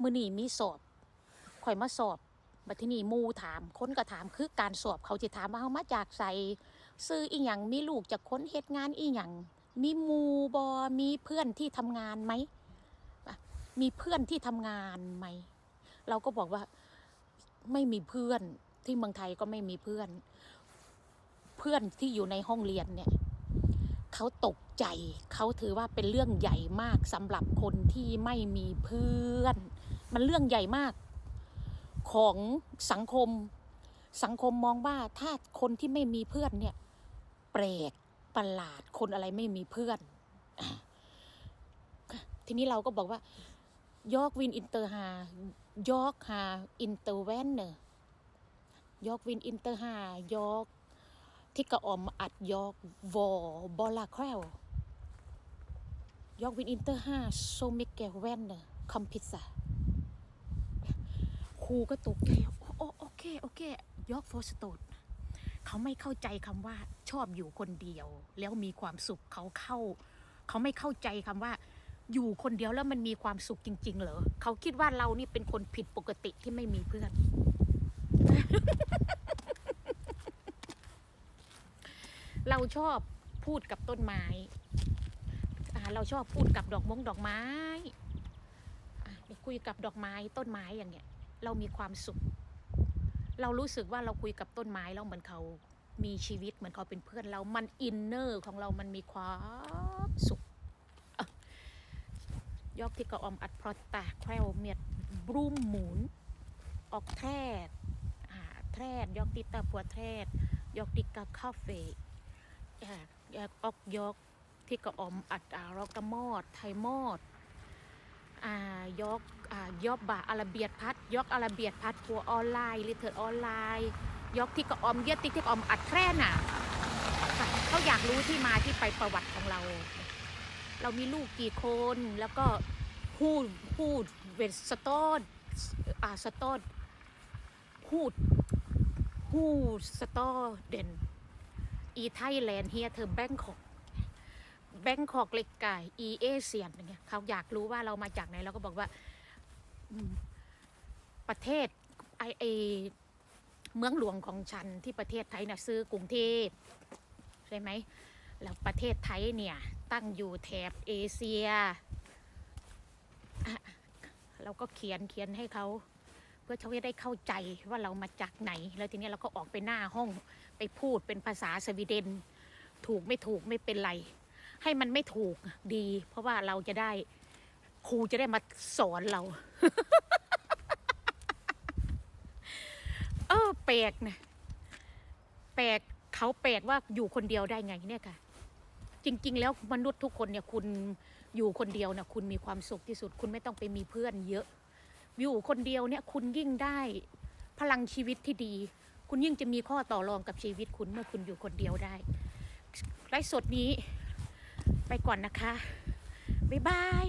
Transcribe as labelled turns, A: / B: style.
A: มือนี่มีสอบข่อยมาสอบบัดทีนี้หมูถามคนก็ถามคือการสอบเขาจะถามว่าเฮามาจากใส่ซื้ออีหยังมีลูกจากคนเฮ็ดงานอีหยังมีมูบอมีเพื่อนที่ทำงานไหมมีเพื่อนที่ทำงานไหมเราก็บอกว่าไม่มีเพื่อนที่เมืองไทยก็ไม่มีเพื่อน เพื่อนที่อยู่ในห้องเรียนเนี่ยเขาตกใจเขาถือว่าเป็นเรื่องใหญ่มากสำหรับคนที่ไม่มีเพื่อน มันเรื่องใหญ่มาก ของสังคม สังคมมองว่าถ้าคนที่ไม่มีเพื่อนเนี่ยแปลกประหลาดคนอะไรไม่มีเพื่อน ทีนี้เราก็บอกว่ายอกวินอินเตอร์ฮายอกฮาอินเตอร์แวนเนอร์ยอกวินอินเตอร์ฮายอกที่กระออมอัดยอกวอบอลาแควลยอกวินอินเตอร์ห้าโซมิเกแวนเนอร์คอมพิซซ่า ครูก็ตกใจโอโอโอเค โอเค ยอกโฟสโตดเขาไม่เข้าใจคำว่าชอบอยู่คนเดียว แล้วมีความสุขเขาเข้า เขาไม่เข้าใจคำว่า อยู่คนเดียวแล้วมันมีความสุขจริง ๆ เหรอเขาคิดว่าเรานี่เป็นคนผิดปกติที่ไม่มีเพื่อน เราชอบพูดกับต้นไม้เราชอบพูดกับดอกมงดอกไม้อะไปคุยกับดอกไม้ต้นไม้อย่างเงี้ย เรามีความสุข เรารู้สึกว่าเราคุยกับต้นไม้แล้วเหมือนเขามีชีวิตเหมือนเขาเป็นเพื่อนเรา มันอินเนอร์ของเรามันมีความสุขยอกที่กระออมอัดพรอตาแควลเมียดบรูมหมุน ออกแทรดแทรดยอกติตาผัวแทรดยอกติกาคาเฟ่อยากยอกที่กระออมอัดอารอกกระมอดไทยมอด ยกอ่ายอบบะอาราเบียดพัดยกอาราเบียดพัดพัวออนไลน์ลิเทอร์ออนไลน์ยกที่กระออมเยอะติ๊กที่กระออมอัดแคร่น่ะเขาอยากรู้ที่มาที่ไปประวัติของเรา เรามีลูกกี่คนแล้วก็พูดพูดเวสสตอดอ่าสตอดพูดพูดสตอเด่นอีไทยแลนด์เฮียเธอแบงคอก แบงคอกเล็กไก่อีเอเชียนอย่างเงี้ยเขาอยากรู้ว่าเรามาจากไหนเราก็บอกว่าประเทศไอไอเมืองหลวงของฉันที่ประเทศไทยนะซื้อกรุงเทพใช่ไหมแล้วประเทศไทยเนี่ยตั้งอยู่แถบเอเชีย เราก็เขียนเขียนให้เขาเพื่อเขาจะได้เข้าใจว่าเรามาจากไหน แล้วทีนี้เราก็ออกไปหน้าห้องไปพูดเป็นภาษาสวีเดน ถูกไม่ถูกไม่เป็นไร ให้มันไม่ถูกดี เพราะว่าเราจะได้ครูจะได้มาสอนเรา เออแปลกนะแปลกเขาแปลกว่าอยู่คนเดียวได้ไงเนี่ยค่ะ จริง ๆ แล้วมนุษย์ทุกคนเนี่ยคุณอยู่คนเดียวนี่ยคุณมีความสุขที่สุด คุณไม่ต้องไปมีเพื่อนเยอะ อยู่คนเดียวเนี่ย คุณยิ่งได้พลังชีวิตที่ดี คุณยิ่งจะมีข้อต่อรองกับชีวิตคุณเมื่อคุณอยู่คนเดียวได้ไลฟ์สดนี้ ไปก่อนนะคะ บ๊ายบาย